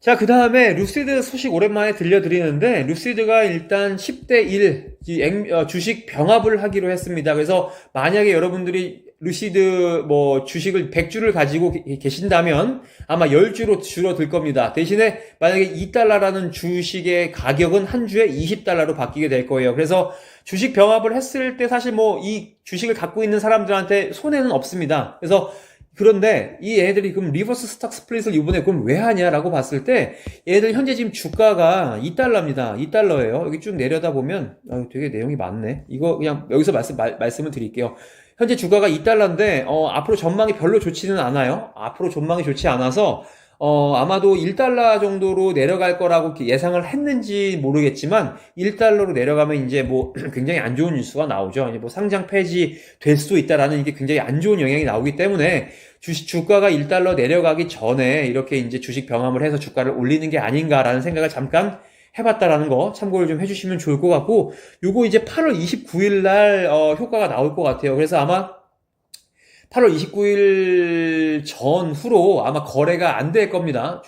자, 그 다음에 루시드 소식 오랜만에 들려드리는데, 루시드가 일단 10대1 이 앵- 어, 주식 병합을 하기로 했습니다. 그래서 만약에 여러분들이 루시드 뭐 주식을 100주를 가지고 계- 계신다면 아마 10주로 줄어들 겁니다. 대신에 만약에 2달러라는 주식의 가격은 한 주에 20달러로 바뀌게 될 거예요. 그래서 주식 병합을 했을 때 사실 뭐 이 주식을 갖고 있는 사람들한테 손해는 없습니다. 그래서 그런데 이 애들이 그럼 리버스 스탁 스플릿을 이번에 그럼 왜 하냐라고 봤을 때 얘들 현재 지금 주가가 2달러입니다. 2달러예요. 여기 쭉 내려다 보면 아유, 되게 내용이 많네. 이거 그냥 여기서 말씀 말, 말씀을 드릴게요. 현재 주가가 2달러인데 어, 앞으로 전망이 별로 좋지는 않아요. 앞으로 전망이 좋지 않아서 어, 아마도 1달러 정도로 내려갈 거라고 예상을 했는지 모르겠지만 1달러로 내려가면 이제 뭐 굉장히 안 좋은 뉴스가 나오죠. 이제 뭐 상장 폐지 될 수도 있다라는 이게 굉장히 안 좋은 영향이 나오기 때문에 주식 주가가 1달러 내려가기 전에 이렇게 이제 주식 병합을 해서 주가를 올리는 게 아닌가라는 생각을 잠깐 해봤다라는 거 참고를 좀 해주시면 좋을 것 같고 요거 이제 8월 29일 날 어, 효과가 나올 것 같아요. 그래서 아마 8월 29일 전후로 아마 거래가 안 될 겁니다.